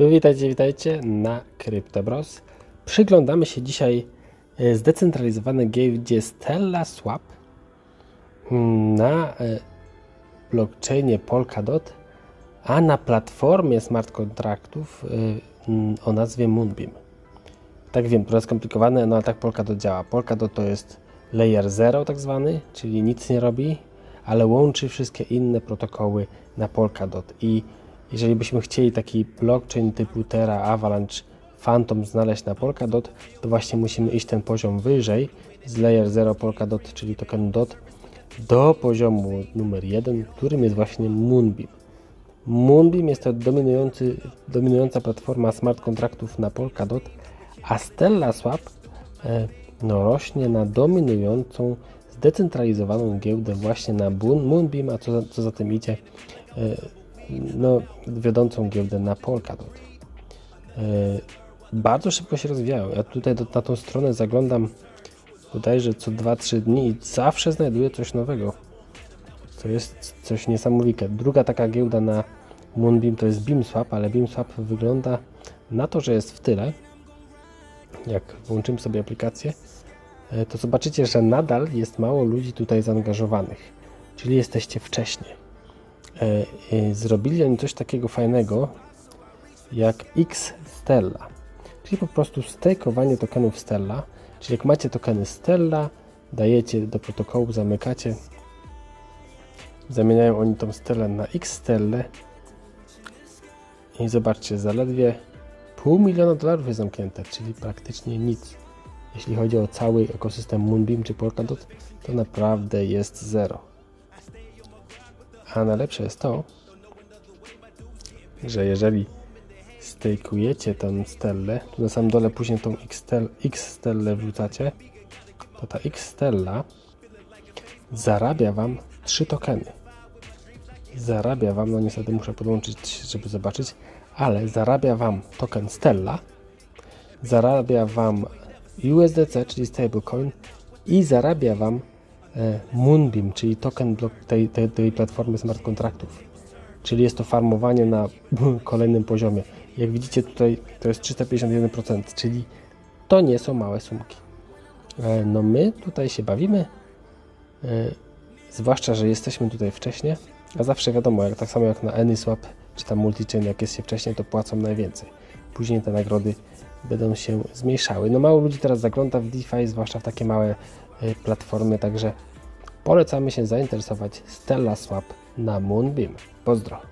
Witajcie, witajcie na CryptoBros. Przyglądamy się dzisiaj e, zdecentralizowanej giełdzie Stella Swap mm, na e, blockchainie Polkadot, a na platformie smart kontraktów e, mm, o nazwie Moonbeam. Tak wiem, trochę skomplikowane, no ale tak Polkadot działa. Polkadot to jest layer 0 tak zwany, czyli nic nie robi, ale łączy wszystkie inne protokoły na Polkadot i jeżeli byśmy chcieli taki blockchain typu Terra, Avalanche, Phantom znaleźć na Polkadot, to właśnie musimy iść ten poziom wyżej z layer 0 Polkadot, czyli token DOT, do poziomu numer 1, którym jest właśnie Moonbeam. Moonbeam jest to dominująca platforma smart kontraktów na Polkadot, a Stella Swap e, no, rośnie na dominującą, zdecentralizowaną giełdę właśnie na Moon- Moonbeam, a co, za- co za tym idzie, e, no, wiodącą giełdę na Polkadot. E, bardzo szybko się rozwijają. Ja tutaj do, na tą stronę zaglądam bodajże co 2-3 dni i zawsze znajduję coś nowego. To jest coś niesamowite. Druga taka giełda na Moonbeam to jest BeamSwap, ale BeamSwap wygląda na to, że jest w tyle. Jak włączymy sobie aplikację, e, to zobaczycie, że nadal jest mało ludzi tutaj zaangażowanych. Czyli jesteście wcześniej zrobili oni coś takiego fajnego jak X Stella, czyli po prostu stakeowanie tokenów Stella, czyli jak macie tokeny Stella, dajecie do protokołu, zamykacie, zamieniają oni tą Stellę na X Stellę i zobaczcie, zaledwie pół miliona dolarów jest zamknięte, czyli praktycznie nic. Jeśli chodzi o cały ekosystem Moonbeam czy Polkadot, to naprawdę jest zero. A najlepsze jest to, że jeżeli stejkujecie tą stellę, tu na samym dole później tą X-stel- X-stellę wrzucacie, to ta X-stella zarabia Wam 3 tokeny. Zarabia Wam, no niestety muszę podłączyć, żeby zobaczyć, ale zarabia Wam token Stella, zarabia Wam USDC, czyli stablecoin i zarabia Wam Moonbeam, czyli token tej, tej, tej platformy smart kontraktów. Czyli jest to farmowanie na kolejnym poziomie. Jak widzicie tutaj to jest 351%, czyli to nie są małe sumki. E, No my tutaj się bawimy, e, zwłaszcza, że jesteśmy tutaj wcześniej, a zawsze wiadomo, jak tak samo jak na AnySwap czy tam Multichain, jak jest się wcześniej, to płacą najwięcej. Później te nagrody będą się zmniejszały. No mało ludzi teraz zagląda w DeFi, zwłaszcza w takie małe e, platformy, także polecamy się zainteresować Stella Swap na Moonbeam. Pozdro!